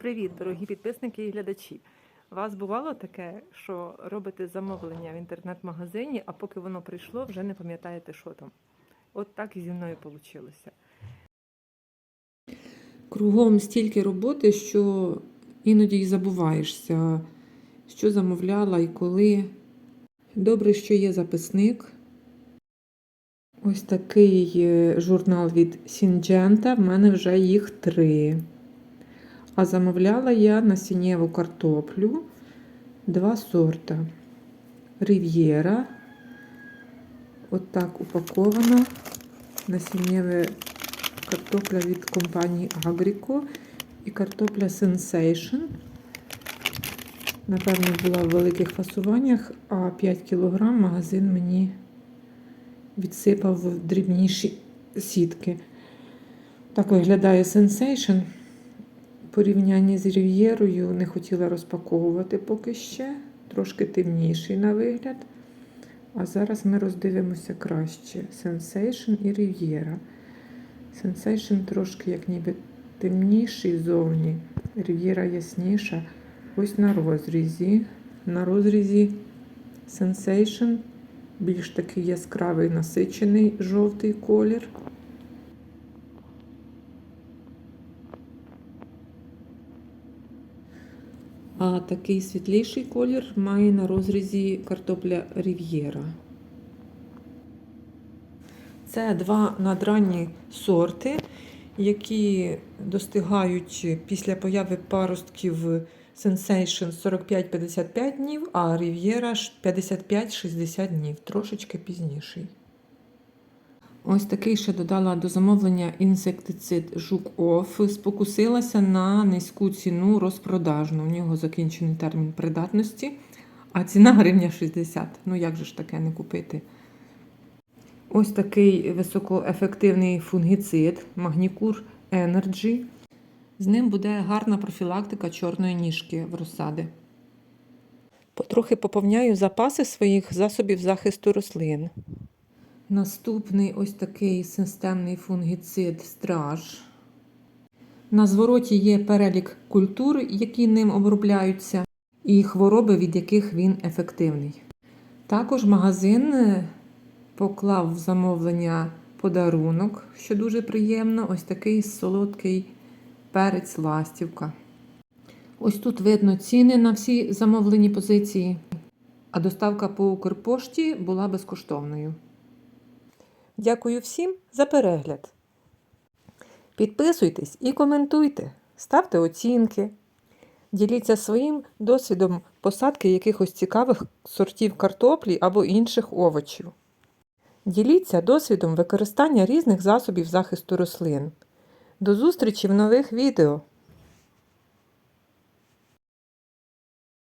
Привіт, дорогі підписники і глядачі. Вас бувало таке, що робите замовлення в інтернет-магазині, а поки воно прийшло, вже не пам'ятаєте, що там. От так і зі мною вийшло. Кругом стільки роботи, що іноді й забуваєшся, що замовляла і коли. Добре, що є записник. Ось такий е, журнал від Сінджента. В мене вже їх три. А замовляла я насіннєву картоплю два сорта. Рів'єра. От так упакована. Насіннєве картопля від компанії Agrico і картопля Sensation. Напевно, була в великих фасуваннях, а 5 кг магазин мені відсипав в дрібніші сітки. Так виглядає Sensation. Порівнянні з Рів'єрою не хотіла розпаковувати поки ще. Трошки темніший на вигляд. А зараз ми роздивимося краще: Sensation і Riviera. Sensation трошки як ніби темніший зовні. Рів'єра ясніша. Ось на розрізі. На розрізі Sensation більш такий яскравий насичений жовтий колір. А такий світліший колір має на розрізі картопля Рів'єра. Це два надранні сорти, які достигають після появи паростків Sensation 45-55 днів, а Riviera 55-60 днів, трошечки пізніший. Ось такий ще додала до замовлення інсектицид Жук Оф. Спокусилася на низьку ціну розпродажну. У нього закінчений термін придатності, а ціна гривня 60. Ну як же ж таке не купити? Ось такий високоефективний фунгіцид Магнікур Energy. З ним буде гарна профілактика чорної ніжки в розсади. Потрохи поповняю запаси своїх засобів захисту рослин. Наступний ось такий системний фунгіцид страж. На звороті є перелік культур, які ним обробляються, і хвороби, від яких він ефективний. Також магазин е, поклав в замовлення подарунок, що дуже приємно. Ось такий солодкий перець ластівка. Ось тут видно ціни на всі замовлені позиції, а доставка по Укрпошті була безкоштовною. Дякую всім за перегляд. Підписуйтесь і коментуйте, ставте оцінки. Діліться своїм досвідом посадки якихось цікавих сортів картоплі або інших овочів. Діліться досвідом використання різних засобів захисту рослин. До зустрічі в нових відео!